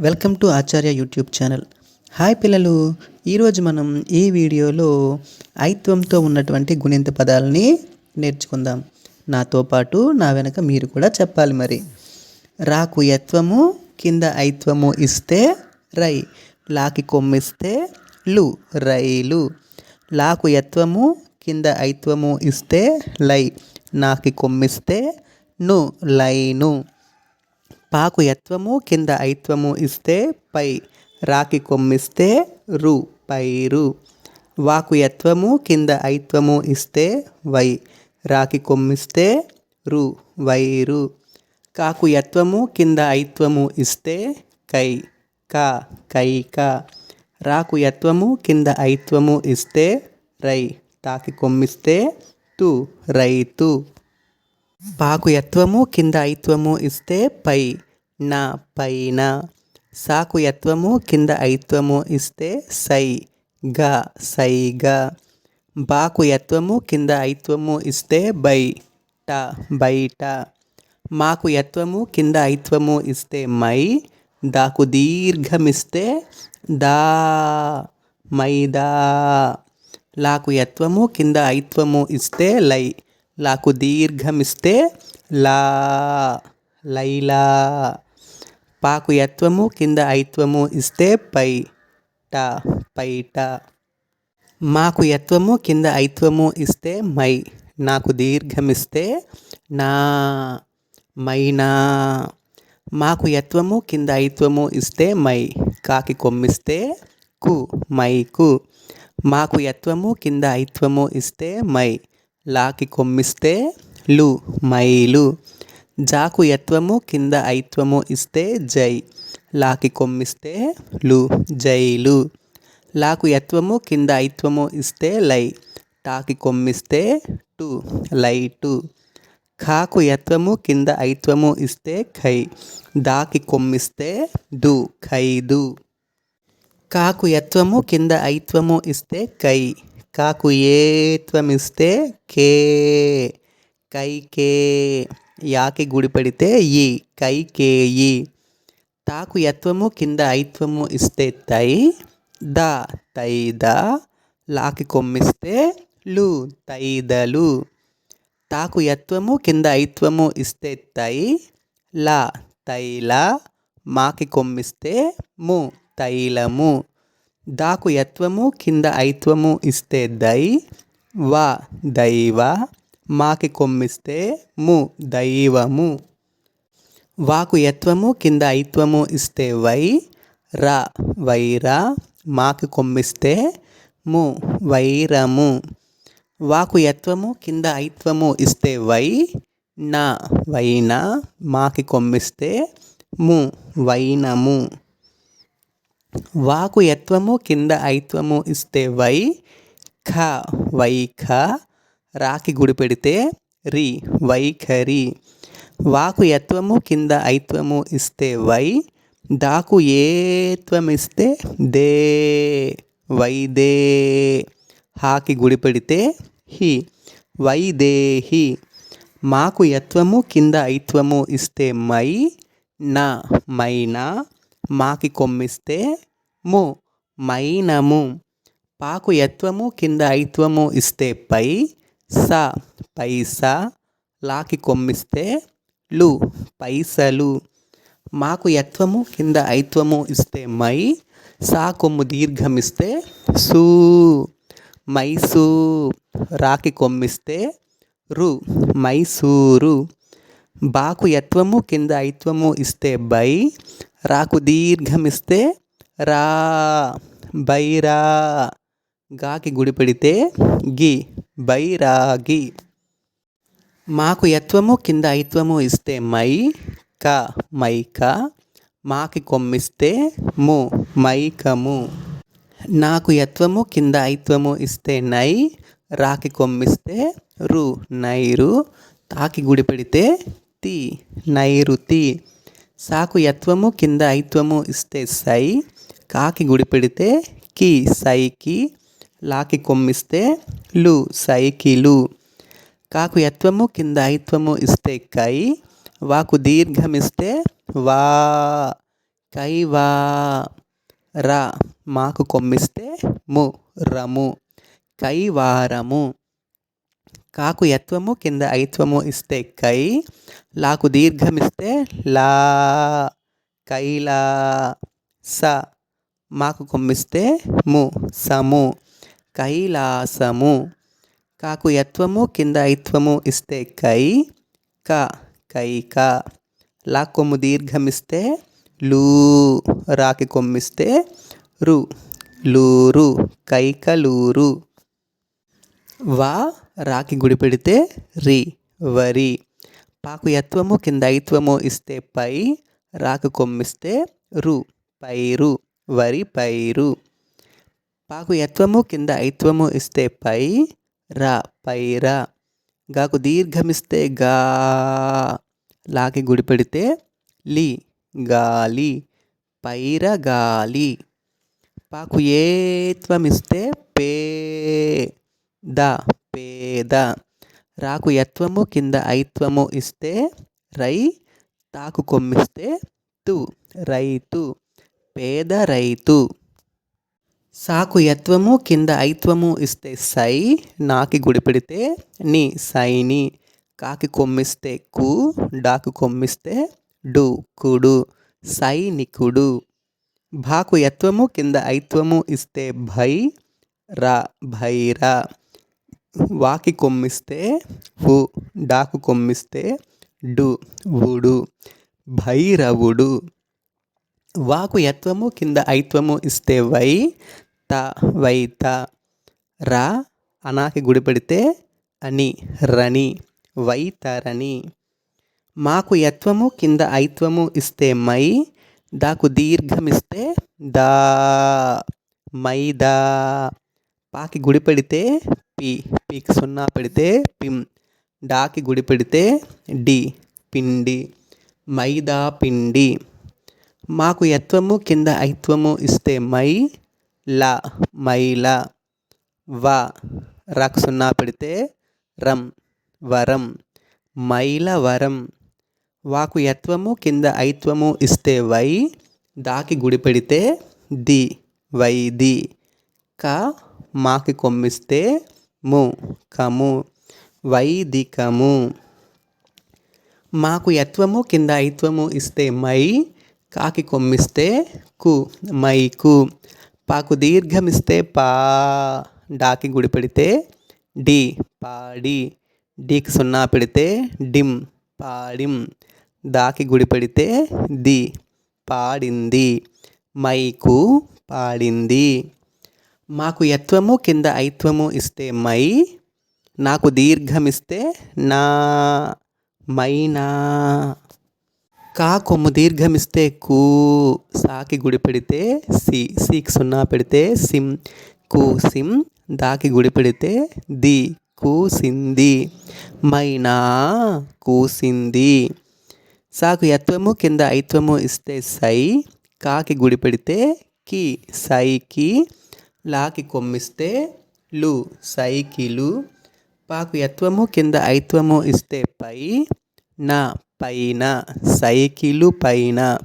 Welcome to Acharya YouTube channel. Hi పిల్లలు ఈరోజు మనం ఈ వీడియోలో ఐత్వంతో ఉన్నటువంటి గుణింత పదాలని నేర్చుకుందాం. నాతో పాటు నా వెనక మీరు కూడా చెప్పాలి మరి. రాకు యత్వము కింద ఐత్వము ఇస్తే రై లాకి కొమ్మిస్తే లు రైలు. లాకు యత్వము కింద ఐత్వము ఇస్తే లై నాకి కొమ్మిస్తే ను లైను. పాకు యత్వము కింద ఐత్వము ఇస్తే పై రాకి కొమ్మిస్తే రు పైరు వాకు యత్వము కింద ఐత్వము ఇస్తే వై రాకి కొమ్మిస్తే రు వైరు కాకు యత్వము కింద ఐత్వము ఇస్తే కై కా కైక రాకు యత్వము కింద ఐత్వము ఇస్తే రై తాకి కొమ్మిస్తే తు రైతు. పాకు యత్వము కింద ఐత్వము ఇస్తే పై నా పైన సాకు యత్వము కింద ఐత్వము ఇస్తే సై గా సైగా బాకు యత్వము కింద ఐత్వము ఇస్తే బై ట బయట మాకు యత్వము కింద ఐత్వము ఇస్తే మై దాకు దీర్ఘమిస్తే దా మైదా లాకు యత్వము కింద ఐత్వము ఇస్తే లై లాకు దీర్ఘమిస్తే లా లైలా పాకు యత్వము కింద ఐత్వము ఇస్తే పై ట పైట మాకు యత్వము కింద ఐత్వము ఇస్తే మై. నాకు దీర్ఘమిస్తే నా మైనా మాకు యత్వము కింద ఐత్వము ఇస్తే మై. కాకి కొమ్మిస్తే కు మైకు మాకు యత్వము కింద ఐత్వము ఇస్తే మై. లాకి కొమ్మిస్తే లు మైలు జాకు యత్వము కింద ఐత్వము ఇస్తే జై. లాకి కొమ్మిస్తే లు జైలు లాకు యత్వము కింద ఐత్వము ఇస్తే లై. టాకి కొమ్మిస్తే టు లైటు ఖాకు యత్వము కింద ఐత్వము ఇస్తే ఖై. దాకి కొమ్మిస్తే దు ఖైదు కాకు యత్వము కింద ఐత్వము ఇస్తే కై కాకు ఏత్వమిస్తే కే కైకే యాకి గుడి పడితే ఈ కైకేయి తాకు యత్వము కింద ఐత్వము ఇస్తే తై ద తైద లాకి కొమ్మిస్తే లు తైదలు తాకు యత్వము కింద ఐత్వము ఇస్తే తై లా తైల మాకి కొమ్మిస్తే ము తైలము దాకు యత్వము కింద ఐత్వము ఇస్తే దై వా దైవ. మాకి కొమ్మిస్తే ము దైవము. వాకు యత్వము కింద ఐత్వము ఇస్తే వై రా వైరా మాకి కొమ్మిస్తే ము వైరము. వాకు యత్వము కింద ఐత్వము ఇస్తే వై నా వైనా మాకి కొమ్మిస్తే ము వైనము. వాకు యత్వము కింద ఐత్వము ఇస్తే వై ఖ వైఖ రాకి గుడి పెడితే రి వైఖరి వాకు యత్వము కింద ఐత్వము ఇస్తే వై దాకు ఏత్వమిస్తే దే వైదే హాకి గుడి పెడితే హి వైదేహి మాకు యత్వము కింద ఐత్వము ఇస్తే మై నా మైనా. మాకి కొమ్మిస్తే ము మైనము. పాకు యత్వము కింద ఐత్వము ఇస్తే పై స పైసా లాకి కొమ్మిస్తే లు పైసలు. మాకు యత్వము కింద ఐత్వము ఇస్తే మై సా కొమ్ము దీర్ఘమిస్తే సూ. మైసూ రాకి కొమ్మిస్తే రు మైసూరు. బాకు యత్వము కింద ఐత్వము ఇస్తే బై రాకు దీర్ఘమిస్తే రా బైరా గాకి గుడి పెడితే గి బైరాగి. మాకు యత్వము కింద ఐత్వము ఇస్తే మై క మైక మాకి కొమ్మిస్తే ము మైకము నాకు యత్వము కింద ఐత్వము ఇస్తే నై రాకి కొమ్మిస్తే రు నైరు. తాకి గుడి పెడితే తి నైరుతి సాకు యత్వము కింద ఐత్వము ఇస్తే సై కాకి గుడి పెడితే కి సైకి. లాకి కొమ్మిస్తే లు సైకిలు. కాకు యత్వము కింద ఐత్వము ఇస్తే కై. వాకు దీర్ఘమిస్తే వా కైవా రా మాకు కొమ్మిస్తే ము రము. కైవారము కాకు యత్వము కింద ఐత్వము ఇస్తే కై. లాకు దీర్ఘమిస్తే లా కైలా. స మాకు కొమ్మిస్తే ము సము. కైలాసము. కాకు యత్వము కింద ఐత్వము ఇస్తే కై క కైక. లా కొమ్ము దీర్ఘమిస్తే లూ రాకి కొమ్మిస్తే రు లూరు కైకలూరు. వా రాకి గుడి పెడితే రి వరి. పాకు యత్వము కింద ఐత్వము ఇస్తే పై రాకు కొమ్మిస్తే రు పైరు వరి పైరు. పాకు యత్వము కింద ఐత్వము ఇస్తే పై రా పైరా గాకు దీర్ఘమిస్తే గా. లాకి గుడి పెడితే లి గాలి. పైర గాలి. పాకు ఏత్వమిస్తే పే ద పేద రాకు యత్వము కింద ఐత్వము ఇస్తే రై తాకు కొమ్మిస్తే తు రైతు. పేద రైతు. సాకు యత్వము కింద ఐత్వము ఇస్తే సై నాకి గుడిపెడితే నీ సైని. కాకి కొమ్మిస్తే కు డాకు కొమ్మిస్తే డు కుడు. సైనికుడు భాకు యత్వము కింద ఐత్వము ఇస్తే భై రా భైరా. వాకి కొమ్మిస్తే వు డాకు కొమ్మిస్తే డు వుడు. భైరవుడు. వాకు యత్వము కింద ఐత్వము ఇస్తే వై త వైత రా అనాకి గుడిపెడితే అని రణి వైతరణి మాకు యత్వము కింద ఐత్వము ఇస్తే మై దాకు దీర్ఘమిస్తే దా మైదా పాకి గుడి పెడితే పి పీకి సున్నా పెడితే పిం డాకి గుడి పెడితే డి పిండి మైదా పిండి. మాకు యత్వము కింద ఐత్వము ఇస్తే మై ల మైల వ రాకు సున్నా పెడితే రం వరం మైల వరం. వాకు యత్వము కింద ఐత్వము ఇస్తే వై దాకి గుడి పెడితే ది వై ది. క మాకి కొమ్మిస్తే ము కము వైదికము మాకు యత్వము కింద ఐత్వము ఇస్తే మై కాకి కొమ్మిస్తే కు మైకు పాకు దీర్ఘమిస్తే పా డాకి గుడి పెడితే డి పాడి డీకి సున్నా పెడితే డిమ్ పాడిం దాకి గుడి పెడితే ది పాడింది మైకు పాడింది. మాకు యత్వము కింద ఐత్వము ఇస్తే మై నాకు దీర్ఘమిస్తే నా మైనా. కా కొమ్ము దీర్ఘమిస్తే కూ సాకి గుడి పెడితే సి సిక్ సున్నా పెడితే సిం కు సిం దాకి గుడి పెడితే ది కూసింది మైనా కూసింది సాకు యత్వము కింద ఐత్వము ఇస్తే సై కాకి గుడి పెడితే కి సైకి లాకి కొమ్మిస్తే లు సైకిలు పాకు యత్వము కింద ఐత్వము ఇస్తే పై నా పైన సైకిలు పైన.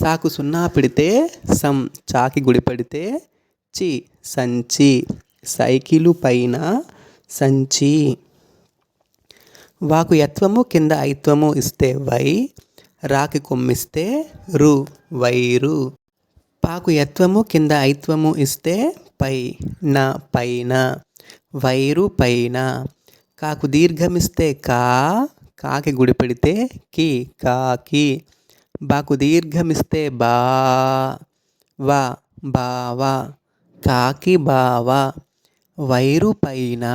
సాకు సున్నా పెడితే సం చాకి గుడి పెడితే చి సంచి. సైకిలు పైన సంచి. వాకు యత్వము కింద ఐత్వము ఇస్తే వై రాకి కొమ్మిస్తే రు వైరు. పాకు యత్వము కింద ఐత్వము ఇస్తే పై నా పైన. వైరు పైన. కాకు దీర్ఘమిస్తే కా కాకి గుడి పెడితే కి కాకి బాకు దీర్ఘమిస్తే బా వా బావా కాకి బావా వైరు పైన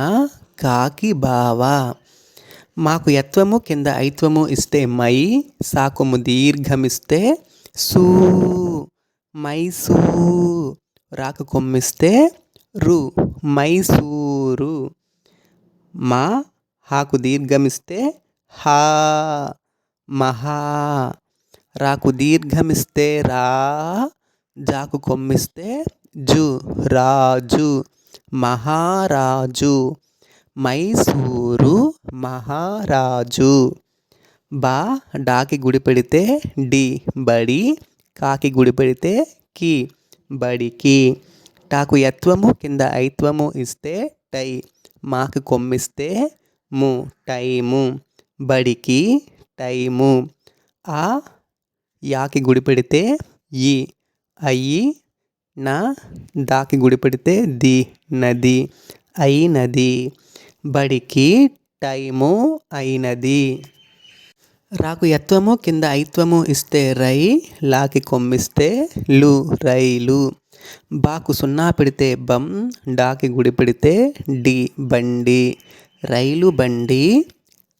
కాకి బావ మాకు యత్వము కింద ఐత్వము ఇస్తే మై సాకుము దీర్ఘమిస్తే సూ. మైసూ. రాకు కొమ్మిస్తే రు. మైసూరు. మా హాకు దీర్ఘమిస్తే హా మహా రాకు దీర్ఘమిస్తే రా జాకు కొమ్మిస్తే జు రాజు మహారాజు మైసూరు మహారాజు. బా డాకి గుడి పెడితే డి బడి కాకి గుడి పెడితే కి బడికి. టాకు యత్వము కింద ఐత్వము ఇస్తే టై మాకు కొమ్మిస్తే ము టైము. బడికి టైము. ఆ యాకి గుడి పెడితే ఈ. అయ్యి నా దాకి గుడి పెడితే ది నది. అయినది బడికి టైము అయినది. రాకు యత్వము కింద ఐత్వము ఇస్తే రై లాకి కొమ్మిస్తే లు రైలు. బాకు సున్నా పెడితే బం డాకి గుడి పెడితే డి బండి. రైలు బండి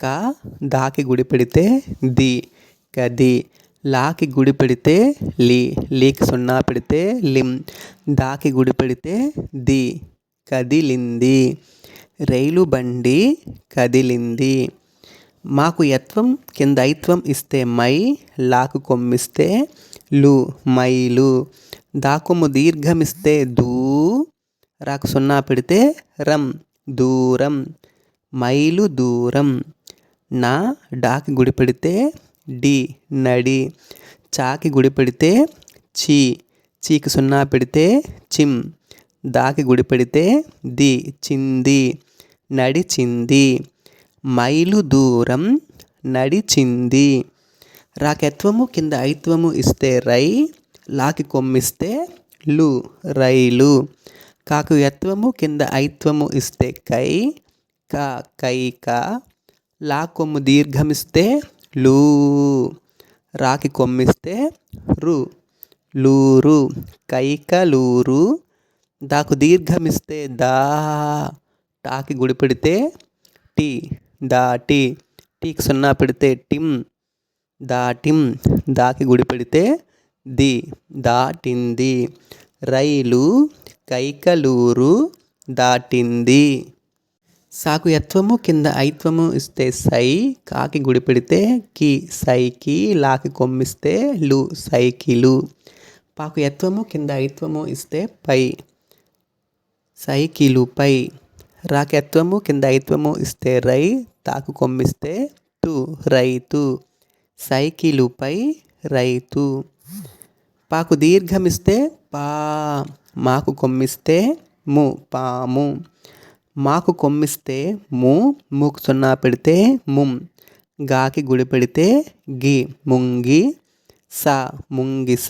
కా దాకి గుడి పెడితే ది. గది లాకి గుడి పెడితే లి. లీకి సున్నా పెడితే లిం. దాకి గుడి పెడితే ది. కదిలింది. రైలు బండి కదిలింది. మాకు యత్వం కింద ఐత్వం ఇస్తే మై లాకు కొమ్మిస్తే లు మైలు. దాకుము దీర్ఘమిస్తే దూ. రాకు సున్నా పెడితే రం దూరం. మైలు దూరం. నా డాకి గుడి పెడితే డి నడి. చాకి గుడి పెడితే చీ. చీకి సున్నా పెడితే చిమ్ దాకి గుడి పెడితే ది చింది. నడిచింది మైలు దూరం నడిచింది రాకెత్వము కింద ఐత్వము ఇస్తే రై లాకి కొమ్మిస్తే లు రైలు. కాకు యత్వము కింద ఐత్వము ఇస్తే కై క కైక లా కొమ్ము దీర్ఘమిస్తే లూ రాకి కొమ్మిస్తే రు లూరు కైకలూరు దాకు దీర్ఘమిస్తే దా టాకి గుడి పెడితే టీ దాటి టీకి సున్నా పెడితే టిమ్ దాటిం దాకి గుడి పెడితే ది దాటింది రైలు కైకలూరు దాటింది సాకు యత్వము కింద ఐత్వము ఇస్తే సై కాకి గుడి పెడితే కి సైకి లాకి కొమ్మిస్తే లు సైకిలు. పాకు యత్వము కింద ఐత్వము ఇస్తే పై సైకిలు పై. రాకెత్వము కింద ఐత్వము ఇస్తే రై తాకు కొమ్మిస్తే టు రైతు. సైకిలుపై రైతు. పాకు దీర్ఘమిస్తే పా మాకు కొమ్మిస్తే ము పాము. మాకు కొమ్మిస్తే ము మూకు సున్నా పెడితే ముం గాకి గుడి పెడితే గి ముంగి స ముంగిస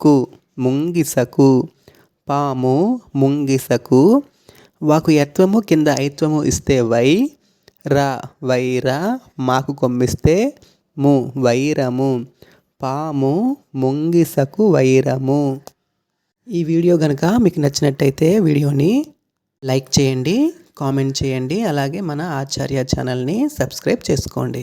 కు ముంగిసకు పాము ముంగిసకు వాకు యత్వము కింద ఐత్వము ఇస్తే వై రా వైర మాకు కొమ్మిస్తే ము వైరము పాము ముంగిసకు వైరము. ఈ వీడియో కనుక మీకు నచ్చినట్టయితే వీడియోని లైక్ చేయండి కామెంట్ చేయండి అలాగే మన ఆచార్య ఛానల్ని సబ్స్క్రైబ్ చేసుకోండి.